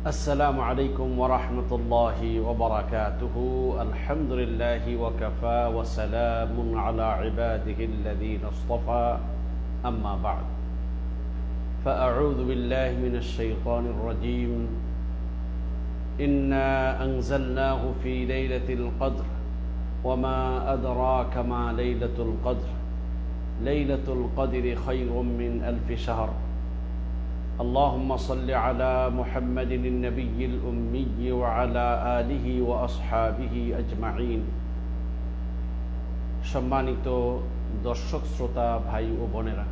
السلام عليكم ورحمة الله وبركاته. الحمد لله وكفى وسلام على عباده الذين اصطفى. أما بعد فأعوذ بالله من الشيطان الرجيم. إنا أنزلناه في ليلة القدر وما أدراك ما ليلة القدر. ليلة القدر خير من ألف شهر. اللهم صل على محمد النبي الأمي وعلى آله وأصحابه أجمعين সম্মানিত দর্শক শ্রোতা ভাই ও বোনেরা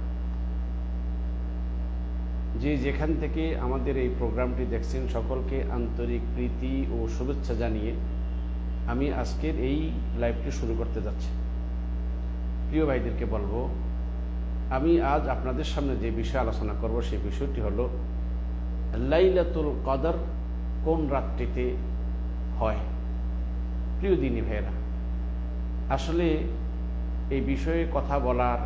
যে যেখান থেকে আমাদের এই প্রোগ্রামটি দেখছেন সকলকে আন্তরিক প্রীতি ও শুভেচ্ছা জানিয়ে আমি আজকের এই লাইভটি শুরু করতে যাচ্ছি প্রিয় ভাইদেরকে বলবো আমি আজ আপনাদের সামনে যে বিষয়ে আলোচনা করব, সেই বিষয়টি হলো, লাইলাতুল কদর কোন রাত্রিতে হয়? প্রিয় দিনী ভাইয়েরা, আসলে এই বিষয়ে কথা বলার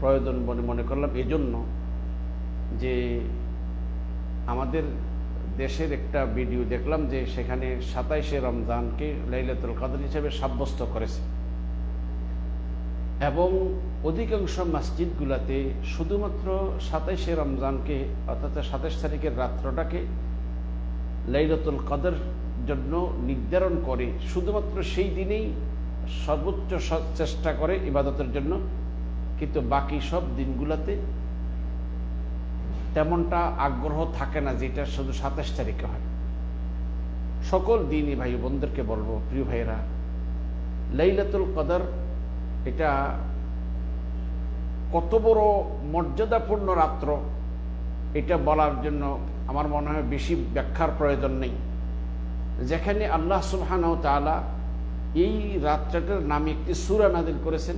প্রয়োজন মনে মনে করলাম এজন্য যে আমাদের দেশের একটা ভিডিও দেখলাম যে সেখানে সাতাইশে রমজানকে লাইলাতুল কদর হিসেবে সাব্যস্ত করেছে। এবং অধিকাংশ মসজিদগুলোতে শুধুমাত্র সাতাইশে রমজানকে অর্থাৎ সাতাইশ তারিখের রাত্রটাকে লাইলাতুল কদর জন্য নির্ধারণ করে, শুধুমাত্র সেই দিনেই সর্বোচ্চ চেষ্টা করে ইবাদতের জন্য। কিন্তু বাকি সব দিনগুলোতে তেমনটা আগ্রহ থাকে না যেটা শুধু সাতাশ তারিখে হয়। সকল দিনই ভাই বোনদেরকে বলব, প্রিয় ভাইয়েরা, লাইলাতুল কদর এটা কত বড় মর্যাদাপূর্ণ রাত্র, এটা বলার জন্য আমার মনে হয় বেশি ব্যাখ্যার প্রয়োজন নেই। যেখানে আল্লাহ সুবহানাহু তাআলা এই রাত্রটার নামে একটি সূরা নাযিল করেছেন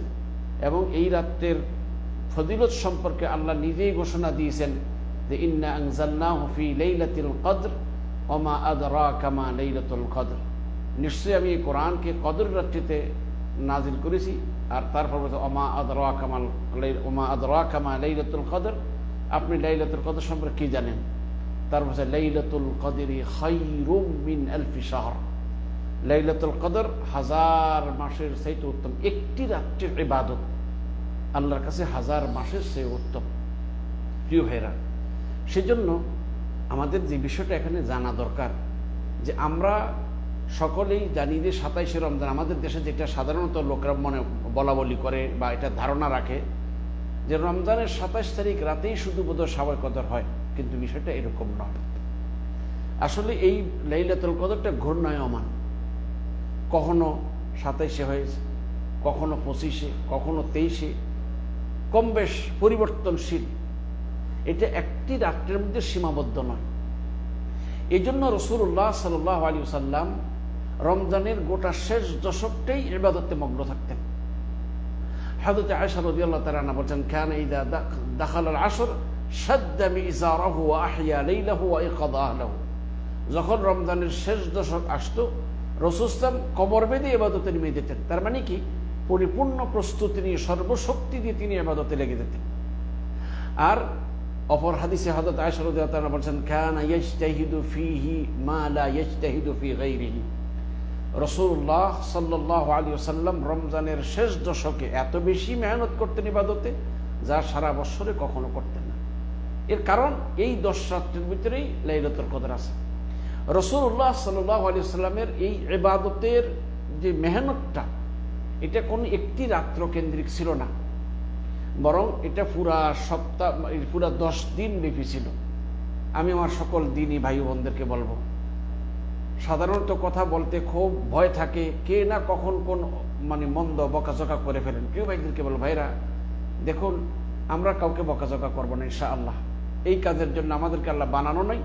এবং এই রাত্রের ফজিলত সম্পর্কে আল্লাহ নিজেই ঘোষণা দিয়েছেন যে ইন্না আনজালনাহু ফি লাইলাতিল কদর ওমা আদরাকা মা লাইলাতুল কদর। নিশ্চয়ই আমি এই কোরআনকে কদর রাত্রিতে নাজিল করেছি। আর তারপর বলছে, ওমা আদরা কামাল ওমা আদরা কামা লাইলাতুল কদর? আপনি লাইলাতুল কদর সম্পর্কে কি জানেন? তারপর বলছে, লাইলাতুল কদরি মিন আলফি শাহর। লাইলাতুল কদর হাজার মাসের চাইতে উত্তম, একটি রাত্রির ইবাদত। আল্লাহর কাছে হাজার মাসের সে উত্তম। প্রিয় ভাইরা সেজন্য আমাদের যে বিষয়টা এখানে জানা দরকার, যে আমরা সকলেই জানি যে সাতাইশে রমজান, আমাদের দেশে যেটা সাধারণত লোকরা মনে বলা বলি করে বা এটা ধারণা রাখে যে রমজানের সাতাইশ তারিখ রাতেই শুধু বোধ সাবাই কদর হয়, কিন্তু বিষয়টা এরকম নয়। আসলে এই লাইলাতুল কদরটা ঘূর্ণায়মান। কখনো সাতাইশে হয়েছে, কখনো পঁচিশে, কখনো তেইশে, কম বেশ পরিবর্তনশীল। এটা একটি রাত্রের মধ্যে সীমাবদ্ধ নয়। এই জন্য রসুল্লাহ সাল্লাহ আলী সাল্লাম রমজানের গোটা শেষ দশকটাই ইবাদতে মগ্ন থাকতেন। হাজরত আয়সা রদি আল্লাহ তালা বলছেন খান ইদা দাখাল আসর সাদ্দামি ইজারাহু আহিয়া লাইলাহু ইকাদা আহলাহু। যখন রমজানের শেষ দশক আসতো রসুস্তাম কবর বেঁধে এবাদতে নেমে যেতেন। তার মানে কি? পরিপূর্ণ প্রস্তুতি নিয়ে, সর্বশক্তি দিয়ে তিনি এবাদতে লেগে যেতেন। আর অপর হাদিসে হজরত আয়সা রদি আল্লাহ বলছেন খান ইয়াজতাহিদু ফিহি মা লা ইয়াজতাহিদু ফি গাইরিহি রসুল্লাহ সাল্লাহ আলী সাল্লাম রমজানের শেষ দশকে এত বেশি মেহনত করতেন ইবাদতে, যা সারা বছরে কখনো করতেন না। এর কারণ, এই দশ রাত্রের ভিতরেই লাইলতুল কদর আছে। রসুল্লাহ সাল্লাহ আলী সাল্লামের এই ইবাদতের যে মেহনতটা, এটা কোন একটি রাত্র কেন্দ্রিক ছিল না। বরং এটা পুরা সপ্তাহ, পুরা দশ দিন ব্যাপী ছিল। আমি আমার সকল দিনই ভাই বোনদেরকে বলব সাধারণত কথা বলতে খুব ভয় থাকে, কে না কখন কোন মানে মন্দ বকাঝকা করে ফেলেন। কেউ ভাইদেরকে বলো, ভাইরা, দেখুন, আমরা কাউকে বকাঝকা করব না ইনশা আল্লাহ এই কাজের জন্য আমাদেরকে আল্লাহ বানানো নয়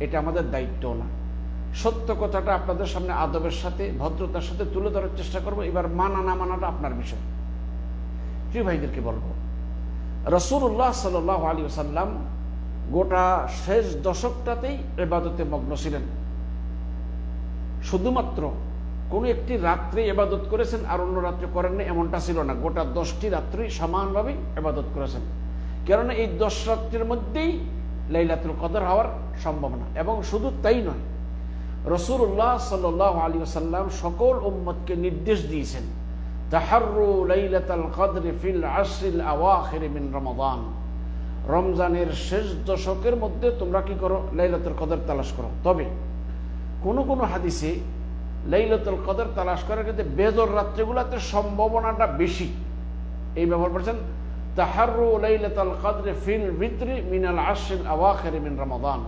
এটা আমাদের দায়িত্বও না। সত্য কথাটা আপনাদের সামনে আদবের সাথে, ভদ্রতার সাথে তুলে ধরার চেষ্টা করব। এবার মানা না মানাটা আপনার বিষয়। প্রিয় ভাইদেরকে বলব রসুল্লাহ সাল আলী সাল্লাম গোটা শেষ দশকটাতেই এবাদতে মগ্ন ছিলেন। শুধুমাত্র কোনো একটি রাত্রে এবাদত করেছেন আর অন্য রাত্রে করেন না এমনটা ছিল না। গোটা দশটি রাত্রেই সমানভাবে এবাদত করেছেন। কেননা এই দশ রাত্রের মধ্যেই লাইলাতুল কদর হওয়ার সম্ভাবনা। এবং শুধু তাই নয় রসুল্লাহ সাল আলী সাল্লাম সকল উম্মতকে নির্দেশ দিয়েছেন রমাদান। রমজানের শেষ দশকের মধ্যে তোমরা কি করো? লাইলাতুল কদর তালাশ করো। তবে কোন কোন হাদিসে লাইলাতুল কদর তালাশ করার ক্ষেত্রে বেজর রাত্রিগুলোতে সম্ভাবনাটা বেশি। এই ব্যবহার করছেন তাহারু লাইলাতুল কদর ফিল ভিতরি মিনাল আশরিল আওয়াখির মিন রমাদান।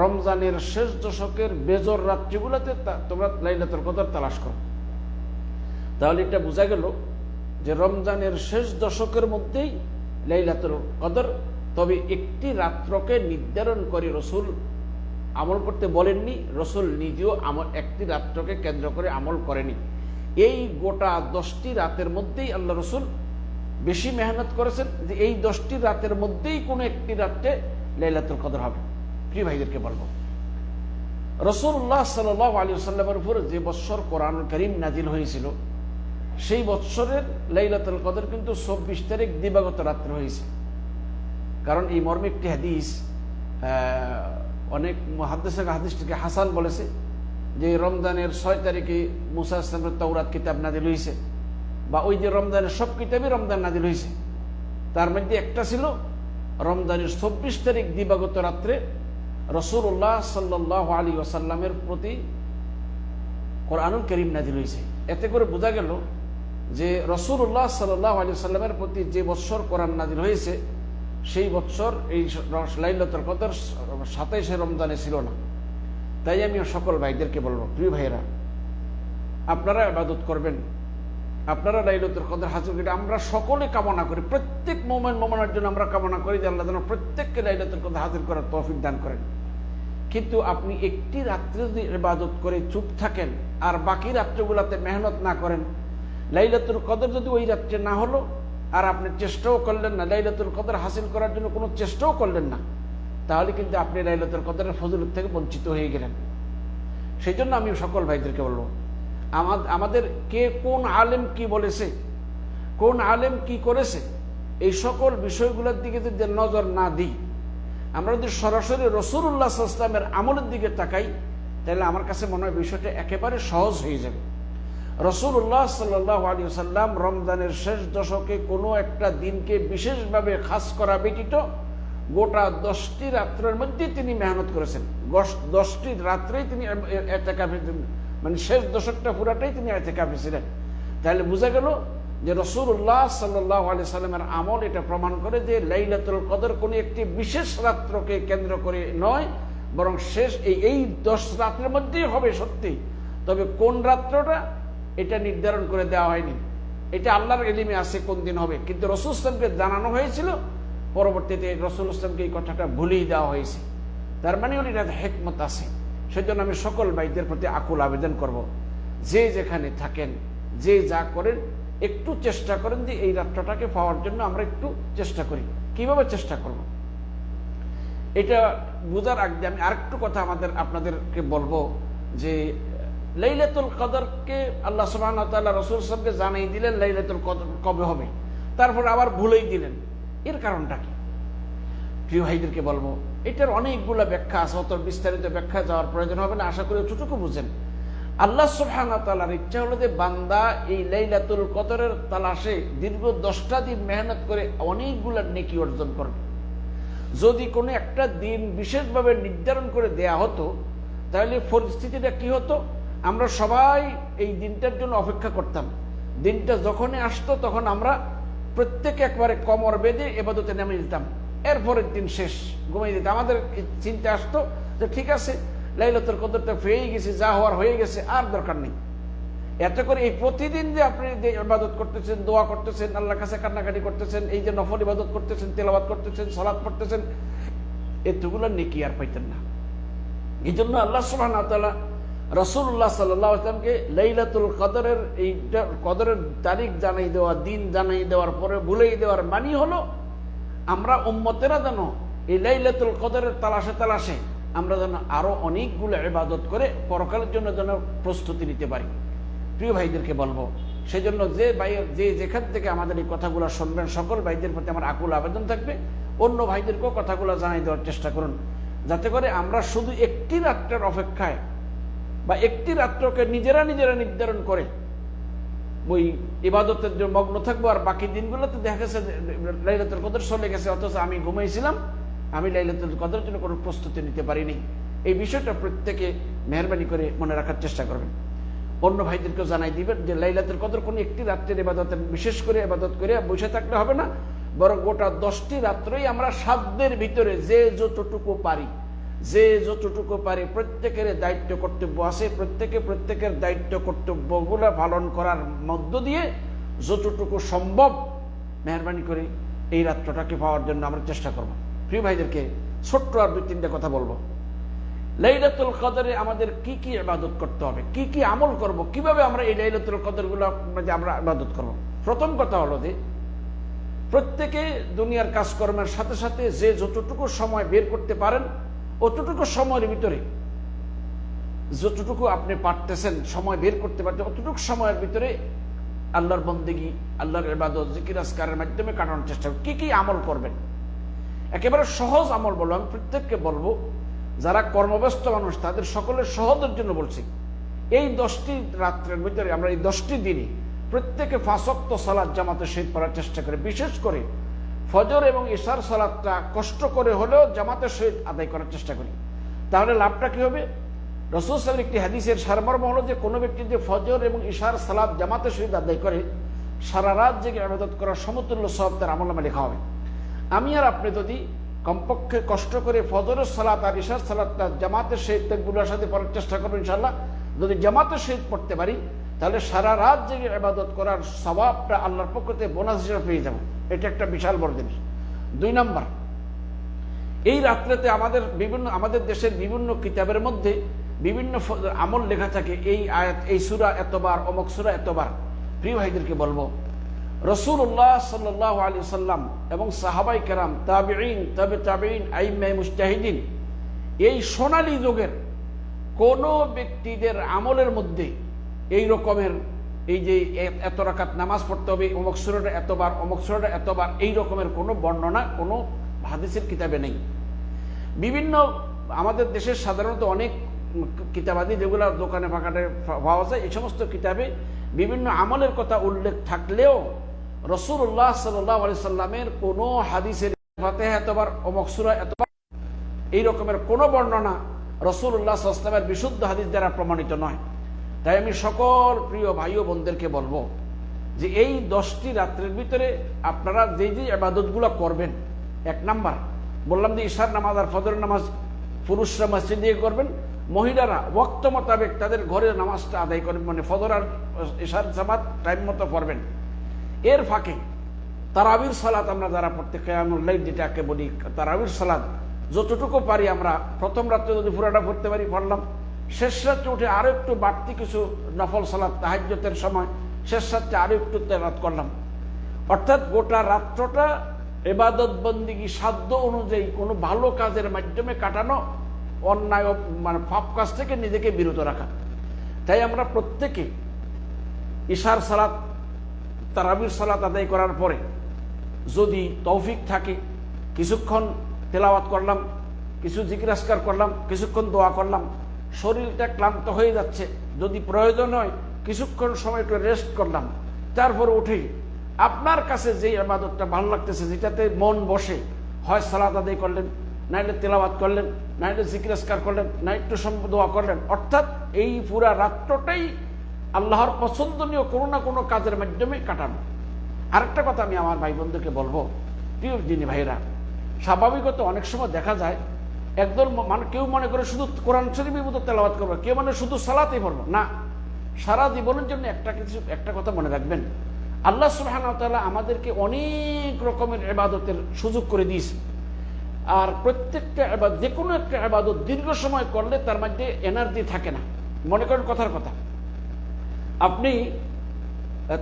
রমজানের শেষ দশকের বেজর রাত্রিগুলোতে তোমরা লাইলাতুল কদর তালাশ করো। তাহলে এটা বোঝা গেল যে রমজানের শেষ দশকের মধ্যেই লাইলাতুল কদর, তবে একটি রাত্রকে নির্ধারণ করে রসুল আমল করতে বলেননি, রসুল নিজেও আমল একটি রাত্রকে কেন্দ্র করে আমল করেনি। এই গোটা দশটি রাতের মধ্যেই আল্লাহ রসুল বেশি মেহনত করেছেন যে এই দশটি রাতের মধ্যেই কোনো একটি রাত্রে লাইলাতুল কদর হবে। প্রিয় ভাইদেরকে বলব, রসুল্লাহ সাল আলী সাল্লামের উপর যে বৎসর কোরআন করিম নাজিল হয়েছিল, সেই বৎসরের লাইলাতুল কদর কিন্তু চব্বিশ তারিখ দিবাগত রাত্রে হয়েছে। কারণ এই মর্মে একটি হাদিস অনেক হাদিসের হাদিসটিকে হাসান বলেছে যে রমজানের ছয় তারিখে মুসা ইসলামের তৌরাত কিতাব নাজিল হয়েছে বা ওই যে রমজানের সব কিতাবই রমজান নাজিল হয়েছে তার মধ্যে একটা ছিল রমজানের চব্বিশ তারিখ দিবাগত রাত্রে রসুল্লাহ সাল্লাহ আলী ওসাল্লামের প্রতি কোরআনুল করিম নাজিল হয়েছে এতে করে বোঝা গেল যে রসুল্লাহ সাল্লাহ আলী সাল্লামের প্রতি যে বৎসর কোরআন নাজিল হয়েছে সেই বৎসর এই লাইলতর কদর সাতাইশে রমজানে ছিল না। তাই আমি সকল ভাইদেরকে বলব, প্রিয় ভাইয়েরা, আপনারা আবাদত করবেন। আপনারা লাইলতুল কদর হাজির করে আমরা সকলে কামনা করি, প্রত্যেক মোমেন্ট মোমেন্টের জন্য আমরা কামনা করি যে আল্লাহ যেন প্রত্যেককে লাইলতুল কদর হাজির করার তৌফিক দান করেন। কিন্তু আপনি একটি রাত্রে যদি ইবাদত করে চুপ থাকেন আর বাকি রাত্রেগুলোতে মেহনত না করেন, লাইলাতুল কদর যদি ওই রাত্রে না হলো আর আপনি চেষ্টাও করলেন না, লাইলাতুল কদর হাসিল করার জন্য কোনো চেষ্টাও করলেন না, তাহলে কিন্তু আপনি লাইলাতুল কদরের ফজলত থেকে বঞ্চিত হয়ে গেলেন। সেই জন্য আমি সকল ভাইদেরকে বলব আমাদের কে কোন আলেম কি বলেছে, কোন আলেম কি করেছে, এই সকল বিষয়গুলোর দিকে যদি নজর না দিই, আমরা যদি সরাসরি রসুল্লাহ ইসলামের আমলের দিকে তাকাই, তাহলে আমার কাছে মনে হয় বিষয়টা একেবারে সহজ হয়ে যাবে। রসুল্লাহ সাল্লাহ আলী সাল্লাম রমজানের শেষ দশকে কোনো একটা দিনকে বিশেষভাবে খাস করা ব্যতীত গোটা দশটি রাত্রের মধ্যে তিনি মেহনত করেছেন। দশটি রাত্রেই তিনি মানে শেষ দশকটা পুরাটাই তিনি এতে কাফি ছিলেন। তাহলে বোঝা গেল যে রসুল্লাহ সাল্লাহ আলি সাল্লামের আমল এটা প্রমাণ করে যে লাইলাতুল কদর কোন একটি বিশেষ রাত্রকে কেন্দ্র করে নয়, বরং শেষ এই এই দশ রাত্রের মধ্যেই হবে সত্যি। তবে কোন রাত্রটা? এটা নির্ধারণ করে দেওয়া হয়নি। এটা আল্লাহর এলিমে আছে কোন দিন হবে। কিন্তু রসুল ইসলামকে জানানো হয়েছিল, পরবর্তীতে রসুল ইসলামকে এই কথাটা ভুলেই দেওয়া হয়েছে। তার মানে এটা হেকমত আছে। সেজন্য আমি সকল ভাইদের প্রতি আকুল আবেদন করব। যে যেখানে থাকেন, যে যা করেন, একটু চেষ্টা করেন যে এই রাত্রটাকে পাওয়ার জন্য আমরা একটু চেষ্টা করি। কীভাবে চেষ্টা করব? এটা বোঝার আগে আমি আরেকটু কথা আমাদের, আপনাদেরকে বলব যে লাইলাতুল কদরকে আল্লাহ সুবাহ রসুল সাহেবকে জানাই দিলেন লাইলাতুল কদর কবে হবে? তারপর আবার ভুলেই দিলেন। এর কারণটা কি? প্রিয় ভাইদেরকে বলব, এটার অনেকগুলো ব্যাখ্যা আছে, অত বিস্তারিত ব্যাখ্যা যাওয়ার প্রয়োজন হবে না, আশা করি যতটুকু বুঝেন। আল্লাহ সুবহানার ইচ্ছা হলো যে বান্দা এই লাইলাতুল কদরের তালাশে দীর্ঘ দশটা দিন মেহনত করে অনেকগুলো নেকি অর্জন করবে। যদি কোনো একটা দিন বিশেষভাবে নির্ধারণ করে দেয়া হতো, তাহলে পরিস্থিতিটা কি হতো? আমরা সবাই এই দিনটার জন্য অপেক্ষা করতাম। দিনটা যখনই আসতো তখন আমরা প্রত্যেকে একবারে কমর বেঁধে এবাদতে নেমে যেতাম। এরপরের দিন শেষ, ঘুমিয়ে দিতে আমাদের চিন্তা আসতো যে ঠিক আছে লাইলতর কদরটা পেয়ে গেছে, যা হওয়ার হয়ে গেছে, আর দরকার নেই। এত করে এই প্রতিদিন যে আপনি ইবাদত করতেছেন, দোয়া করতেছেন, আল্লাহর কাছে কান্নাকাটি করতেছেন, এই যে নফল ইবাদত করতেছেন তেলাবাদ করতেছেন সলাদ করতেছেন এতগুলো নেকি আর পাইতেন না। এই জন্য আল্লাহ সুবাহ রসুল্লাহ সাল্লামকে লাইলাতুল কদরের এই কদরের তারিখ জানাই দেওয়া, দিন জানাই দেওয়ার পরে ভুলেই দেওয়ার মানি হলো আমরা উম্মতেরা যেন এই লাইলাতুল কদরের তালাশে তালাশে আমরা যেন আরও অনেকগুলো ইবাদত করে পরকালের জন্য যেন প্রস্তুতি নিতে পারি। প্রিয় ভাইদেরকে বলব, সেজন্য যে ভাই, যে যেখান থেকে আমাদের এই কথাগুলো শুনবেন, সকল ভাইদের প্রতি আমার আকুল আবেদন থাকবে। অন্য ভাইদেরকেও কথাগুলো জানাই দেওয়ার চেষ্টা করুন। যাতে করে আমরা শুধু একটি রাত্রের অপেক্ষায় বা একটি রাত্রকে নিজেরা নিজেরা নির্ধারণ করে। ওই ইবাদতের জন্য মগ্ন থাকব, আর বাকি দিনগুলোতে দেখা গেছে লাইলাতুল কদর চলে গেছে, অথচ আমি ঘুমাইছিলাম, আমি লাইলাতুল কদরের জন্য কোনো প্রস্তুতি নিতে পারিনি। এই বিষয়টা প্রত্যেকে মেহরবানি করে মনে রাখার চেষ্টা করবেন। অন্য ভাইদেরকেও জানাই দিবেন যে লাইলাতুল কদর কোনো একটি রাত্রের ইবাদতের বিশেষ করে ইবাদত করে বসে থাকলে হবে না, বরং গোটা দশটি রাত্রই আমরা সাধ্যের ভিতরে যে যতটুকু পারি। যে যতটুকু পারে প্রত্যেকের দায়িত্ব কর্তব্য আছে, প্রত্যেকে প্রত্যেকের দায়িত্ব কর্তব্যগুলো পালন করার মধ্য দিয়ে যতটুকু সম্ভব মেহরবানি করে এই রাত্রটাকে পাওয়ার জন্য আমরা চেষ্টা করব। প্রিয় ভাইদেরকে ছোট্ট আর দুই তিনটে কথা বলব। লাইলাতুল কদরে আমাদের কি কি ইবাদত করতে হবে, কি কি আমল করব, কীভাবে আমরা এই লাইলাতুল কদরগুলো আমরা ইবাদত করব? প্রথম কথা হলো যে প্রত্যেকে দুনিয়ার কাজকর্মের সাথে সাথে যে যতটুকু সময় বের করতে পারেন অতটুকু সময়ের ভিতরে, যতটুকু আপনি পারতেছেন সময় বের করতে পারছেন অতটুকু সময়ের ভিতরে আল্লাহর বন্দেগি, আল্লাহর ইবাদত, জিকির আসকারের মাধ্যমে কাটানোর চেষ্টা। কি কি আমল করবেন একেবারে সহজ আমল বলব, আমি প্রত্যেককে বলব, যারা কর্মব্যস্ত মানুষ, তাদের সকলের সহজের জন্য বলছি, এই দশটি রাত্রের ভিতরে, আমরা এই দশটি দিনে প্রত্যেকে ফাঁসক্ত সালাদ জামাতে শহীদ পড়ার চেষ্টা করে বিশেষ করে ফজর এবং ইশার সালাদটা কষ্ট করে হলেও জামাতের সহিত আদায় করার চেষ্টা করি। তাহলে লাভটা কি হবে? রসুল সাহেব একটি হাদিসের সারমর্ম হলো যে, কোনো ব্যক্তি যে ফজর এবং ইশার সালাদ জামাতের সহিত আদায় করে, সারা রাত জেগে আবেদত করার সমতুল্য সব তার আমলনামে লেখা হবে। আমি আর আপনি যদি কমপক্ষে কষ্ট করে ফজরের সালাত আর ইশার সালাদটা জামাতের সহিত তেকগুলোর সাথে পড়ার চেষ্টা করব ইনশাল্লাহ যদি জামাতের সহিত পড়তে পারি, তাহলে সারা রাত জেগে আবাদত করার স্বভাবটা আল্লাহর পক্ষ থেকে বোনাস হিসেবে পেয়ে যাব। এটা একটা বিশাল বড় জিনিস। দুই নাম্বার, এই রাত্রেতে আমাদের বিভিন্ন, আমাদের দেশের বিভিন্ন কিতাবের মধ্যে বিভিন্ন আমল লেখা থাকে, এই আয়াত, এই সুরা এতবার, অমক সুরা এতবার। প্রিয় ভাইদেরকে বলব রসুল্লাহ সাল্লাহ আলী সাল্লাম এবং সাহাবাই কেরাম তাবিন তবে তাবিন আইমাই মুস্তাহিদিন এই সোনালী যুগের কোন ব্যক্তিদের আমলের মধ্যে এই রকমের এই যে এত রাকাত নামাজ পড়তে হবে, অমক সুরাটা এতবার, অমক সুরাটা এতবার, এই রকমের কোনো বর্ণনা, কোনো হাদিসের কিতাবে নেই। বিভিন্ন আমাদের দেশের সাধারণত অনেক কিতাবাদি যেগুলো দোকানে ফাঁকাটে পাওয়া যায়, এই সমস্ত কিতাবে বিভিন্ন আমলের কথা উল্লেখ থাকলেও রসুল্লাহ সাল্লাহ আলি সাল্লামের কোনো হাদিসের ফাতেহা এতবার, অমক সুরা এতবার, এই রকমের কোনো বর্ণনা রসুল্লাহ সাল্লামের বিশুদ্ধ হাদিস দ্বারা প্রমাণিত নয়। তাই আমি সকল প্রিয় ভাই ও বোনদেরকে বলব যে এই দশটি রাত্রের ভিতরে আপনারা যে যে আবাদতগুলো করবেন, এক নাম্বার, বললাম যে ঈশার নামাজ আর ফজর নামাজ পুরুষরা মসজিদ করবেন, মহিলারা ওক্ত মোতাবেক তাদের ঘরে নামাজটা আদায় করবেন মানে ফজর আর ঈশার জামাত টাইম মতো পড়বেন। এর ফাঁকে তারাবির সালাত আমরা যারা পড়তে কেয়ামুল্লাহ যেটাকে বলি তারাবির সালাত, যতটুকু পারি আমরা প্রথম রাত্রে যদি পুরাটা পড়তে পারি, পড়লাম। শেষ রাত্রে উঠে আরও একটু বাড়তি কিছু নফল সালাত তাহাজ্যতের সময় শেষ রাত্রে আরও একটু তেলাত করলাম। অর্থাৎ গোটা রাত্রটা এবাদত বন্দিগি সাধ্য অনুযায়ী কোনো ভালো কাজের মাধ্যমে কাটানো, অন্যায় মানে পাপ কাজ থেকে নিজেকে বিরত রাখা। তাই আমরা প্রত্যেকে ঈশার সালাত, তারাবির সালাত আদায় করার পরে যদি তৌফিক থাকে, কিছুক্ষণ তেলাওয়াত করলাম, কিছু জিজ্ঞাসকার করলাম, কিছুক্ষণ দোয়া করলাম শরীরটা ক্লান্ত হয়ে যাচ্ছে। যদি প্রয়োজন হয়, কিছুক্ষণ সময় একটু রেস্ট করলাম। তারপর উঠে। আপনার কাছে যে আবাদতটা ভালো লাগতেছে, যেটাতে মন বসে, হয় সালাত আদায় করলেন, নাইলে তেলাবাদ করলেন, নাইলে জিজ্ঞাসকার করলেন না একটু করলেন। অর্থাৎ এই পুরা রাত্রটাই আল্লাহর পছন্দনীয় কোনো না কোনো কাজের মাধ্যমে কাটানো। আরেকটা কথা আমি আমার ভাই বন্ধুকে বলব। প্রিয় যিনি ভাইরা স্বাভাবিকত অনেক সময় দেখা যায় একদল মানে কেউ মনে করে শুধু কোরআন শরীফের মতো তেলাওয়াত করবে, কেউ মানে শুধু সালাতেই পড়ব। না, সারা জীবনের জন্য একটা কিছু একটা কথা মনে রাখবেন। আল্লাহ ওয়া আমাদেরকে অনেক রকমের ইবাদতের সুযোগ করে দিয়েছে। আর প্রত্যেকটা এবাদত যে কোনো একটা আবাদত দীর্ঘ সময় করলে তার মধ্যে এনার্জি থাকে না। মনে করেন কথার কথা। আপনি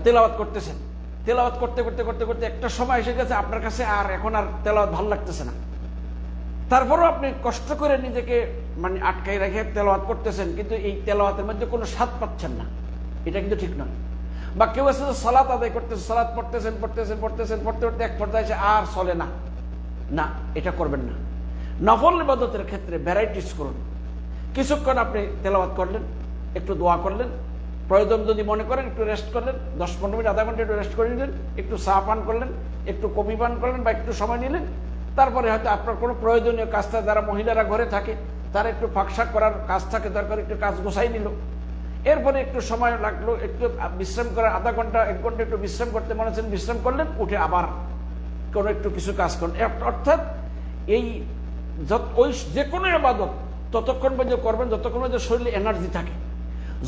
তেলাওয়াত করতেছেন। তেলাওয়াত করতে করতে করতে করতে একটা সময় এসে গেছে, আপনার কাছে আর এখন আর তেলাওয়াত ভালো লাগতেছে না। তারপরও আপনি কষ্ট করে নিজেকে মানে আটকাই রেখে তেলাওয়াত করতেছেন, কিন্তু এই তেলাওয়াতের মধ্যে কোনো স্বাদ পাচ্ছেন না। এটা কিন্তু ঠিক নয়। বা কেউ আছে যে সালাত আদায় করতেছে, সালাত পড়তেছেন পড়তেছেন পড়তেছেন, পড়তে পড়তে এক পর্যায়ে এসে আর চলে না। না, এটা করবেন না। নফল ইবাদতের ক্ষেত্রে ভ্যারাইটিস করুন। কিছুক্ষণ আপনি তেলাওয়াত করলেন, একটু দোয়া করলেন, প্রয়োজন যদি মনে করেন একটু রেস্ট করলেন, দশ পনেরো মিনিট, আধা ঘণ্টা একটু রেস্ট করে নিলেন, একটু চা পান করলেন, একটু কফি পান করলেন বা একটু সময় নিলেন তারপরে হয়তো আপনার কোনো প্রয়োজনীয় কাজ থাকে যারা মহিলারা ঘরে থাকে, তারা একটু ফাঁকশাক করার কাজ থাকে, দরকার, একটু কাজ গোছাই নিল। এরপরে একটু সময় লাগল, একটু বিশ্রাম করার আধা ঘণ্টা, এক ঘণ্টা একটু বিশ্রাম করতে মনে হচ্ছেন বিশ্রাম করলেন, উঠে আবার কোনো একটু কিছু কাজ করলেন অর্থাৎ এই যত- ওই যে কোনো আবাদত, ততক্ষণ পর্যন্ত করবেন, যতক্ষণ পর্যন্ত শরীরে এনার্জি থাকে।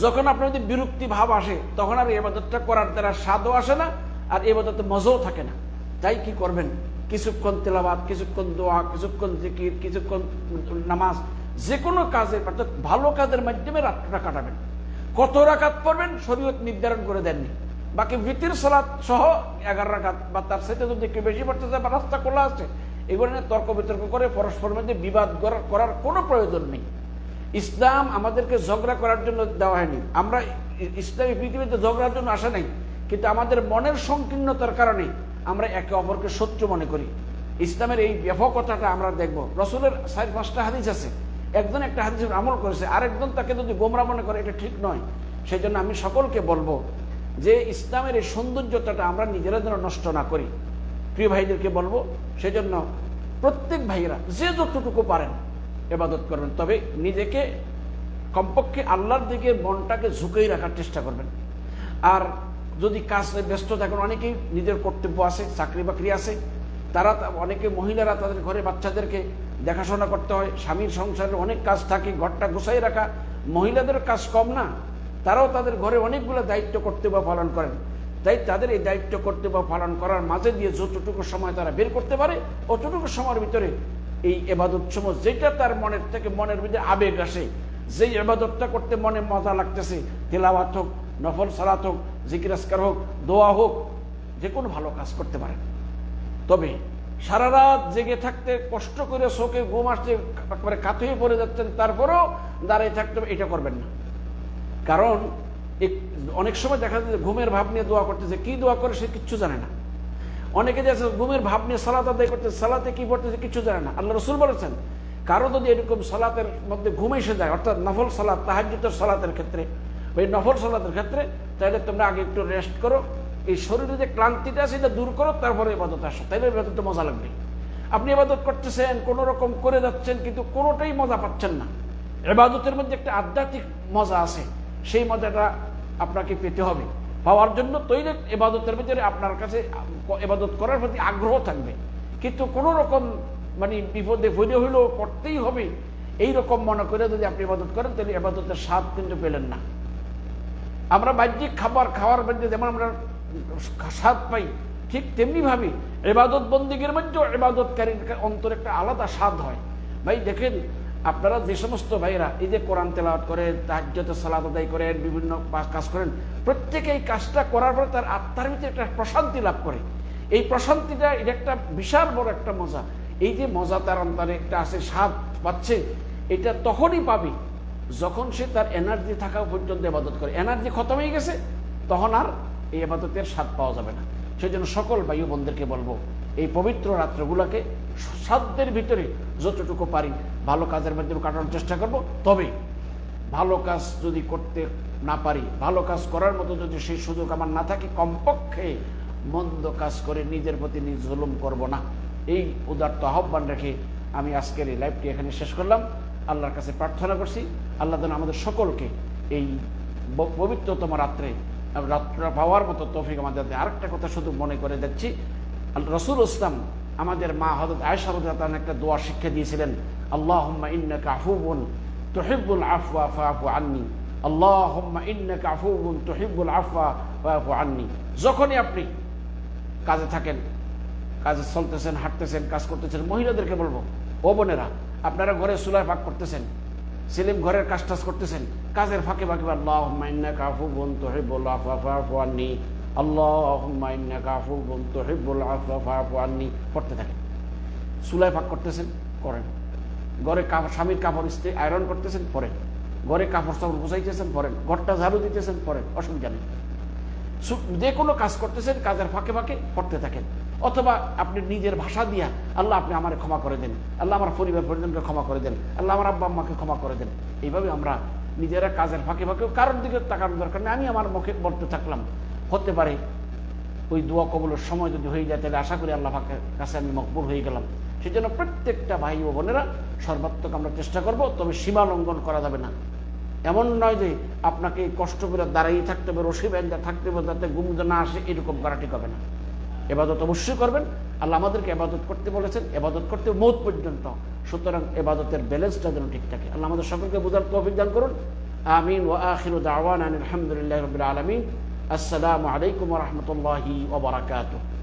যখন আপনার যদি বিরক্তি ভাব আসে, তখন আর এই আবাদতটা করার দ্বারা স্বাদও আসে না, আর এবাদতে মজাও থাকে না। তাই কি করবেন? কিছুক্ষণ তেলাবাদ কিছুক্ষণ দোয়া, কিছুক্ষণ জিকির, কিছুক্ষণ নামাজ যে কোনো কাজের ভালো কাজের মাধ্যমে রাত্রটা কাটাবেন কত রাকাত পড়বেন? শরীয়ত নির্ধারণ করে দেননি। বাকি ভিতির সালাত সহ এগারো রাকাত বা তার সাথে যদি একটু বেশি পড়তে চায় বা রাস্তা খোলা আছে। এগুলো নিয়ে তর্ক বিতর্ক করে পরস্পর মধ্যে বিবাদ করার কোনো প্রয়োজন নেই। ইসলাম আমাদেরকে ঝগড়া করার জন্য দেওয়া হয়নি। আমরা ইসলামী পৃথিবীতে ঝগড়ার জন্য আসা নাই। কিন্তু আমাদের মনের সংকীর্ণতার কারণে আমরা একে অপরকে শত্রু মনে করি। ইসলামের এই ব্যাপকতাটা আমরা দেখব। রসুলের চার, পাঁচটা হাদিস আছে। একজন একটা হাদিস আমল করেছে, আরেকজন তাকে যদি গোমরা মনে করে, এটা ঠিক নয়। সেই জন্য আমি সকলকে বলব যে ইসলামের এই সৌন্দর্যতাটা আমরা নিজেরা যেন নষ্ট না করি। প্রিয় ভাইদেরকে বলব, সেজন্য প্রত্যেক ভাইয়েরা যে যতটুকু পারেন এবাদত করবেন। তবে নিজেকে কমপক্ষে আল্লাহর দিকে মনটাকে ঝুঁকেই রাখার চেষ্টা করবেন। আর যদি কাজ ব্যস্ত থাকেন, অনেকেই নিজের কর্তব্য আছে, চাকরি বাকরি আছে। তারা অনেকে মহিলারা তাদের ঘরে বাচ্চাদেরকে দেখাশোনা করতে হয়, স্বামীর সংসারে অনেক কাজ থাকে, ঘরটা গুছাই রাখা। মহিলাদের কাজ কম না, তারাও তাদের ঘরে অনেকগুলো দায়িত্ব কর্তব্য পালন করেন। তাই তাদের এই দায়িত্ব কর্তব্য পালন করার মাঝে দিয়ে যতটুকু সময় তারা বের করতে পারে, অতটুকু সময়ের ভিতরে এই এবাদত সময় যেটা তার মনের থেকে মনের ভিতরে আবেগ আসে, যেই এবাদতটা করতে মনে মজা লাগতেছে, তেলাওয়াত হোক নফল সালাত হোক জিকিরাস্কার হোক দোয়া হোক যে কোনো ভালো কাজ করতে পারেন। তবে সারা রাত জেগে থাকতে কষ্ট করে শোকে ঘুম আসতে একেবারে কাত হয়ে পড়ে যাচ্ছেন তারপরেও দাঁড়িয়ে থাকতে হবে, এটা করবেন না। কারণ অনেক সময় দেখা যায় ঘুমের ভাব নিয়ে দোয়া করতেছে কি দোয়া করে সে কিচ্ছু জানে না। অনেকে যে ঘুমের ভাব নিয়ে সালাত আদায় করতে সালাতে কি পড়তেছে কিছু জানে না। আল্লাহ রসুল বলেছেন কারও যদি এরকম সালাতের মধ্যে ঘুম এসে যায় অর্থাৎ নফল সালাত তাহাজ্জুদের সালাতের ক্ষেত্রে ওই নফল সালাতের ক্ষেত্রে তাহলে তোমরা আগে একটু রেস্ট করো। এই শরীরে যে ক্লান্তিটা আছে, এটা দূর করো, তারপরে এবাদত আসো। তাইলে এবাদত মজা লাগবে। আপনি এবাদত করতেছেন, কোনো রকম করে যাচ্ছেন, কিন্তু কোনোটাই মজা পাচ্ছেন না। এবাদতের মধ্যে একটা আধ্যাত্মিক মজা আছে। সেই মজাটা আপনাকে পেতে হবে। পাওয়ার জন্য তৈরি এবাদতের ভিতরে আপনার কাছে এবাদত করার প্রতি আগ্রহ থাকবে। কিন্তু কোনো রকম মানে বিপদে ভরে হইলেও করতেই হবে। এই রকম মনে করে যদি আপনি ইবাদত করেন, তাহলে এবাদতের স্বাদ কিন্তু পেলেন না। আমরা বাহ্যিক খাবার, খাওয়ার মধ্যে যেমন আমরা স্বাদ পাই, ঠিক তেমনি ভাবে এবাদত বন্দীগের মধ্যেও এবাদতকারীর অন্তর একটা আলাদা স্বাদ হয়। ভাই, দেখেন, আপনারা যে সমস্ত ভাইরা এই যে কোরআন তেলাওয়াত করেন তাহাজ্জতে সালাদ আদায় করেন, বিভিন্ন কাজ করেন, প্রত্যেকে এই কাজটা করার পরে তার আত্মার ভিতরে একটা প্রশান্তি লাভ করে। এই প্রশান্তিটা, এটা একটা বিশাল বড় একটা মজা। এই যে মজা তার অন্তরে একটা আছে, স্বাদ পাচ্ছে, এটা তখনই পাবে যখন সে তার এনার্জি থাকা পর্যন্ত এবাদত করে এনার্জি খতম হয়ে গেছে, তখন আর এই আবাদতের স্বাদ পাওয়া যাবে না। সেই জন্য সকল বায়ু বন্ধুদেরকে বলব, এই পবিত্র রাত্রগুলোকে সাধ্যের ভিতরে যতটুকু পারি ভালো কাজের মাধ্যমে কাটানোর চেষ্টা করব। তবে ভালো কাজ যদি করতে না পারি, ভালো কাজ করার মতো যদি সেই সুযোগ আমার না থাকে, কমপক্ষে মন্দ কাজ করে নিজের প্রতি নিজ জুলুম করব না। এই উদার্ত আহ্বান রেখে আমি আজকের এই লাইভটি এখানে শেষ করলাম। আল্লাহর কাছে প্রার্থনা করছি। আল্লাহ যেন আমাদের সকলকে এই পবিত্রতম রাত্রে, রাত্র পাওয়ার মতো তৌফিক আমাদের। আরেকটা কথা শুধু মনে করে দেখছি রসুল ইসলাম আমাদের মা হজরত আয়সা রদান একটা দোয়া শিক্ষা দিয়েছিলেন আল্লাহ ইন্নাকা আফুবুন তুহিব্বুল আফওয়া ফাফু আন্নি। আল্লাহুম্মা ইন্নাকা আফুবুন তুহিব্বুল আফওয়া ফাফু আন্নি। যখনই আপনি কাজে থাকেন, কাজে চলতেছেন, হাঁটতেছেন, কাজ করতেছেন, মহিলাদেরকে বলব ও বোনেরা, আপনারা ঘরে সুলাই ফাঁক করতেছেন, সেলিম ঘরের কাজ টাজ করতেছেন, কাজের ফাঁকে ফাঁকে আল্লাহ কাফু বোন তোহিবুল আফাফানি আল্লাহ কাফু বোন তোহিবুল আফাফানি পড়তে থাকেন। সুলাই পাক করতেছেন, করেন। ঘরে স্বামীর কাপড় স্ত্রী আয়রন করতেছেন, পরেন। ঘরে কাপড় চাপড় গুছাইতেছেন, পরেন। ঘরটা ঝাড়ু দিতেছেন, পরেন। অসুবিধা নেই। যে কোনো কাজ করতেছেন, কাজের ফাঁকে ফাঁকে পড়তে থাকেন। অথবা আপনি নিজের ভাষা দিয়া আল্লাহ আপনি আমার ক্ষমা করে দেন। আল্লাহ আমার পরিবার পরিজনকে ক্ষমা করে দেন। আল্লাহ আমার আব্বা আম্মাকে ক্ষমা করে দেন। এইভাবে আমরা নিজেরা কাজের ফাঁকে ফাঁকে কারোর দিকে তাকানোর দরকার নেই। আমি আমার মুখে বলতে থাকলাম, হতে পারে ওই দোয়া কবলের সময় যদি হয়ে যায়, তাহলে আশা করি আল্লাহ কাছে আমি মকবুল হয়ে গেলাম। সেই জন্য প্রত্যেকটা ভাই ও বোনেরা সর্বাত্মক আমরা চেষ্টা করব, তবে সীমা লঙ্ঘন করা যাবে না। এমন নয় যে আপনাকে কষ্ট করে দাঁড়িয়ে থাকতে হবে রসি ব্যাংকা থাকতে হবে, যাতে ঘুম না আসে, এরকম করা ঠিক হবে না। এবাদত অবশ্যই করবেন। আল্লাহ আমাদেরকে এবাদত করতে বলেছেন এবাদত করতে মৌত পর্যন্ত। সুতরাং এবাদতের ব্যালেন্সটা যেন ঠিক থাকে। আল্লাহ আমাদের সকলকে বোঝার দান করুন। আমিন ও আখির দাওয়ানা আলহামদুলিল্লাহ রবিল আলমিন। আসসালামু আলাইকুম রহমতুল্লাহি ওবরাকাতুহ